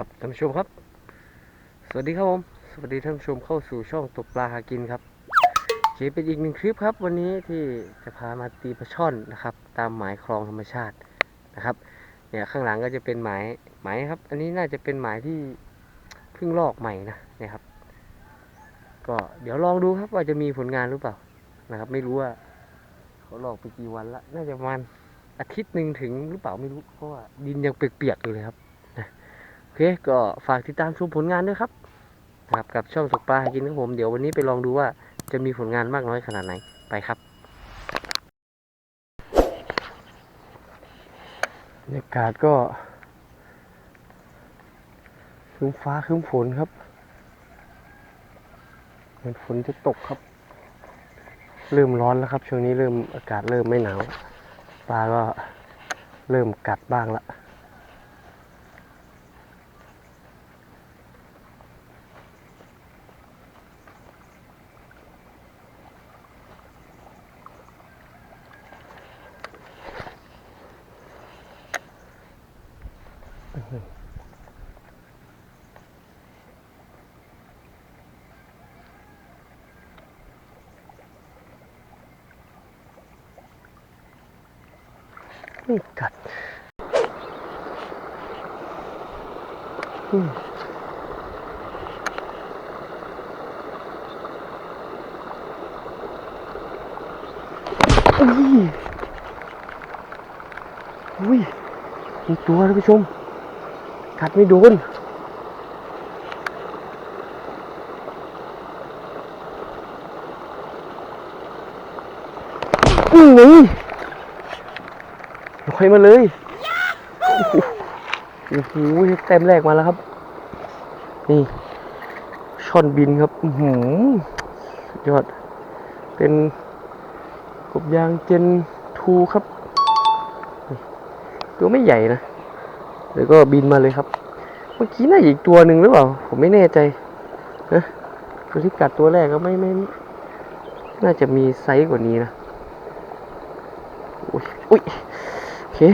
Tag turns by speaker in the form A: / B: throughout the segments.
A: ครับท่านผู้ชมครับ สวัสดีครับผมสวัสดีท่านผู้ชมเข้าสู่ช่องตกปลาหากินครับเคเป็นอีกหนึ่งคลิปครับ วันนี้ที่จะพามาตีปลาช่อนนะครับ ตามหมายคลองธรรมชาตินะครับ เนี่ยข้างหลังก็จะเป็นหมายหมายครับ อันนี้น่าจะเป็นหมายที่เพิ่งลอกใหม่นะเนี่ยครับ ก็เดี๋ยวลองดูครับว่าจะมีผลงานหรือเปล่านะครับ ไม่รู้ว่าเขาลอกไปกี่วันละน่าจะประมาณอาทิตย์หนึ่งถึงหรือเปล่าไม่รู้เพราะว่าดินยังเปียกๆอยู่เลยครับ เคก็ฝากติดตามชมผลงานด้วยครับนะครับกับช่องตกปลาหากินของผมเดี๋ยววันนี้ไปลองดูว่าจะมีผลงานมากน้อยขนาดไหนไปครับบรรยากาศก็ครึ้มฟ้าครึ้มฝนครับเหมือนฝนจะตกครับ เริ่มร้อนแล้วครับ ช่วงนี้เริ่มอากาศเริ่มไม่หนาวปลาก็เริ่มกัดบ้างละ กัดอืมอุ้ยอุ้ยมีตัวท่านผู้ชม กัดไม่โดน อืม อยมาเลย โอ้โหเต็มแรกมาแล้วครับ นี่ช่อนบินครับหือยอด เป็นกบยางเจนทูครับ ตัวไม่ใหญ่นะ แล้วก็บินมาเลยครับ เมื่อกี้น่าจะอีกตัวหนึ่งหรือเปล่า ผมไม่แน่ใจนะตัวที่กัดตัวแรกก็ไม่ไม่ น่าจะมีไซส์กว่านี้นะ อุ้ยอุ้ยโอ เค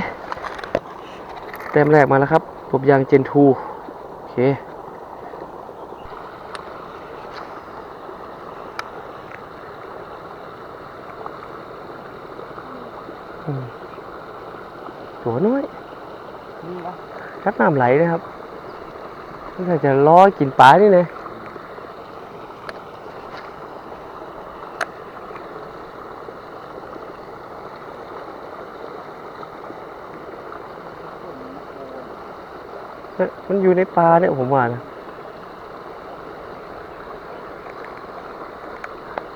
A: แต้มแรกมาแล้วครับผมยางเจนทูโอเคอืมตัวน้อย
B: นี่นะ
A: คัดน้ำไหลนะครับน่าจะล้อกินปลานี่นะเอ๊ะ มันอยู่ในปลาเนี่ยผมว่านะ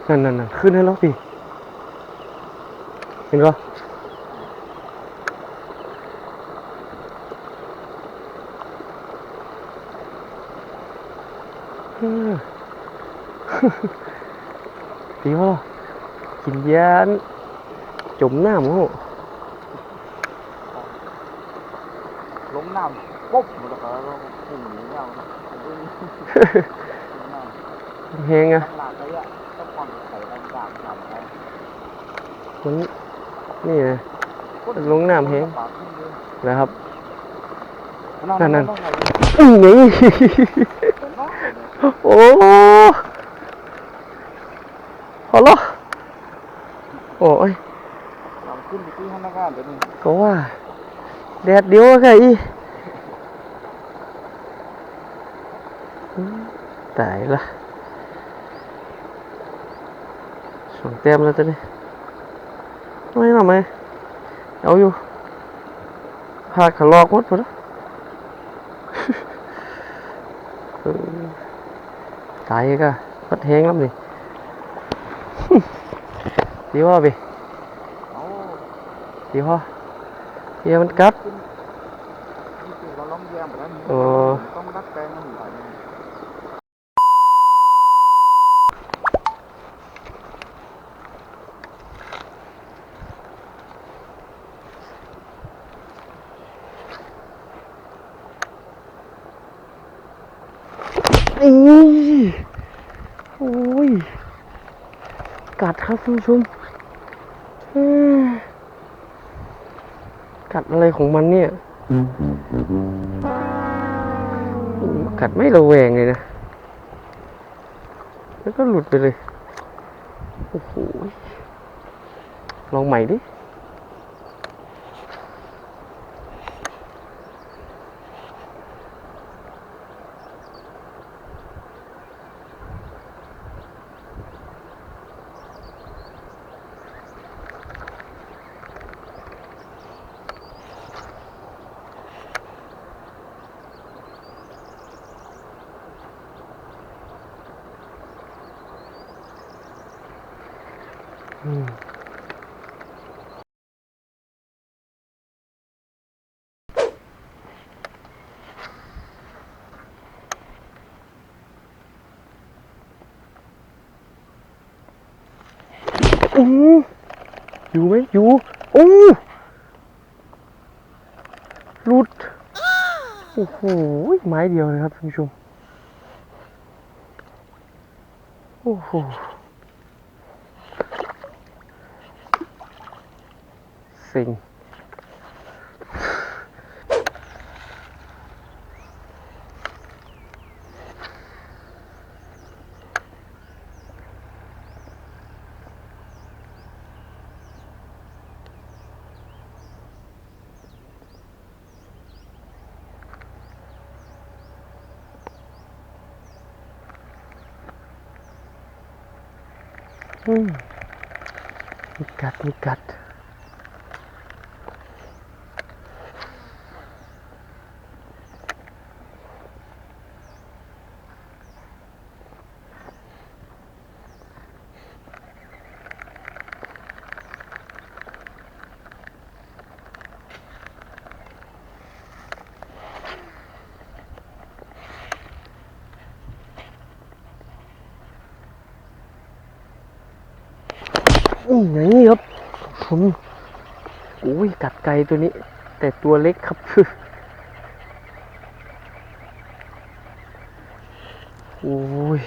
A: นั่นนั่นนั่นขึ้นให้แล้วสิเห็นปะเออดีวะกินยานจมน้ำโอ้
B: ล้มน้ำ ปุ๊บมันก็เราหุ่นนี้เราดึงน้ำ
A: แหงอะ
B: หลักเลยอะต้องความใส่แรงกล้าทำไป
A: มันนี่นะลงน้ำแห้งนะครับนั่นนั่นอือนี่โอ้พอละโอ้ย
B: เราขึ้นไปที่ห้องการเดี๋ยวนี้
A: ก็ว่าแดดเดียวอะค่ะอีอื ตายละสองแต้มแล้วจ้ะนี่ไม่หรอไหมเอาอยู่พาขาลอกหมดปะละเออตายก็พัดแห้งแล้วนี่ดีว่าไป
B: เอา
A: ดีว่าเฮียมันกัด
B: ที่จริงเราล้มแยมไปแล้ว
A: เออ
B: ต้องรักแปลงมันหน่อย
A: นี่โอ้ ย กัดครับคุณผู้ชมกัดอะไรของมันเนี่ย กัดไม่ระแวงเลยนะ แล้วก็หลุดไปเลย โอ้โห ลองใหม่ดิ อืมอู้อยู่ไหมอยู่โอ้หลุด โอ้โห ไม้เดียวเลยครับท่านผู้ชม โอ้โห สิงอืม อืมอย่างนี้ครับผมโอ้ยกัดไกลตัวนี้ แต่ตัวเล็กครับโอ้ย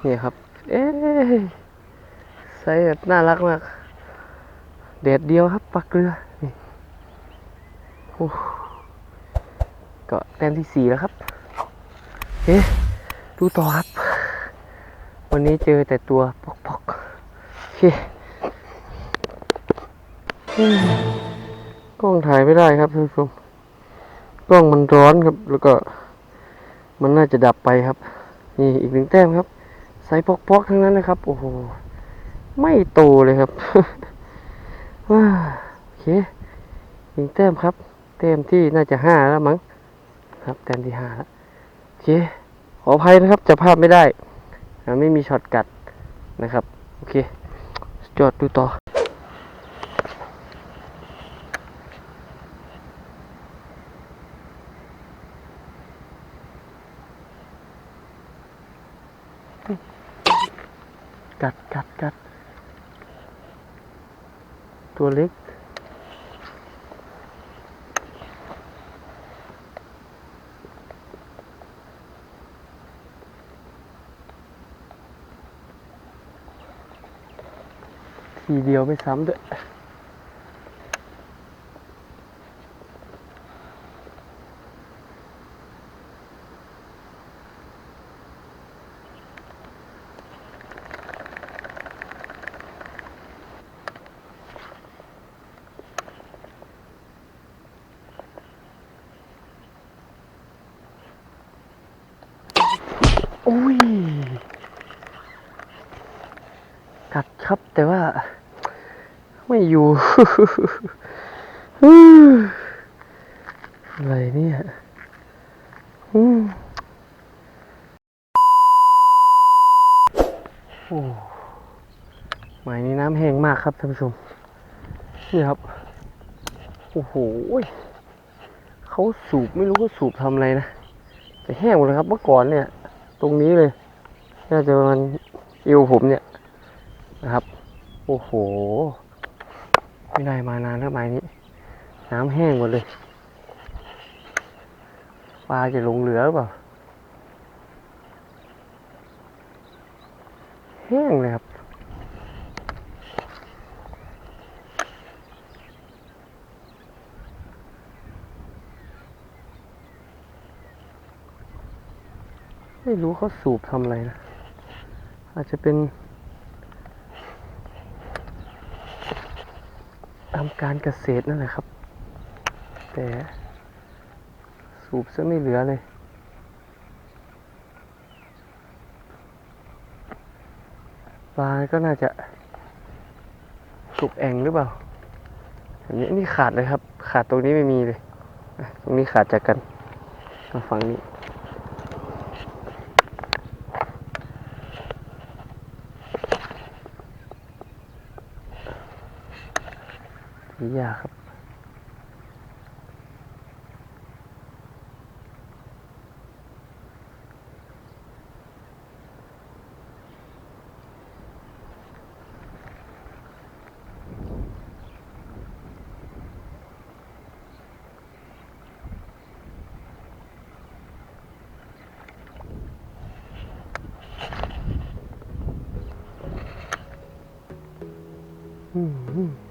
A: เนี่ยครับ เอ๊ะใส่แบบน่ารักมากแดดเดียวครับปลาเกลือนี่โอ้ก็แต้มที่สี่แล้วครับ เอ๊ะดูต่อครับ วันนี้เจอแต่ตัวปอก เคกล้องถ่ายไม่ได้ครับท่านผู้ชมกล้องมันร้อนครับ แล้วก็ มันน่าจะดับไปครับ นี่อีกหนึ่งแต้มครับใส่ปอกๆทั้งนั้นนะครับ โอ้โห ไม่โตเลยครับว้าโอเคหนึ่งแต้มครับ แต้มที่น่าจะห้าแล้วมั้งครับแต้มที่ห้าแล้วโอเคขออภัยนะครับจะภาพไม่ได้ ไม่มีช็อตกัดนะครับ โอเค จอดดูต่อ กัดกัดกัด ตัวเล็ก ทีเดียวไม่ซ้ำด้วยอุ้ย กัดครับแต่ว่า ไม่อยู่อะไรเนี่ยอืมโอ้หมายนี้น้ำแห้งมากครับท่านผู้ชม นี่ครับ โอ้โหเขาสูบไม่รู้เขาสูบทำอะไรนะ แต่แห้งหมดเลยครับ เมื่อก่อนเนี่ย ตรงนี้เลย น่าจะประมาณเอวผมเนี่ยนะครับ โอ้โห ไม่ได้มานานแล้วไม้นี้ น้ำแห้งหมดเลย ปลาจะลงเหลือเปล่า แห้งเลยครับไม่รู้เขาสูบทำอะไรนะ อาจจะเป็น ทำการเกษตรนั่นแหละครับ แต่สูบซะไม่เหลือเลย ปลาก็น่าจะสุกแองหรือเปล่าอันนี้นี่ขาดเลยครับ ขาดตรงนี้ไม่มีเลย ตรงนี้ขาดจากกันมาฝั่งนี้ นี่ยากครับอืม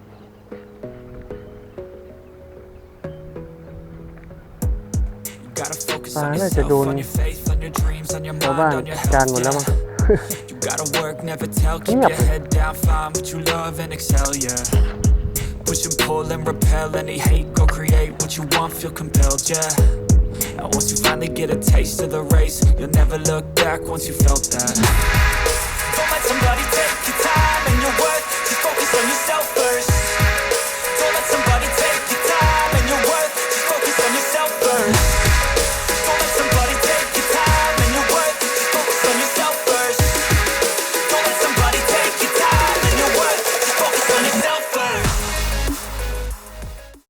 A: มอืม
C: Gotta focus
A: ปลา
C: on
A: น่าจะ
C: yourself,
A: โดน
C: on your faith, on your dreams, on your
A: ชาวบ้าน
C: mind, on your
A: จาน
C: health.
A: หมดแล้วมั้ง
C: yeah. You gotta work, never tell, keep
A: Yep.
C: your head down, find what you love and excel, yeah. Push and pull and repel any hate, go create what you want, feel compelled, yeah. And once you finally get a taste of the race, you'll never look back once you felt that.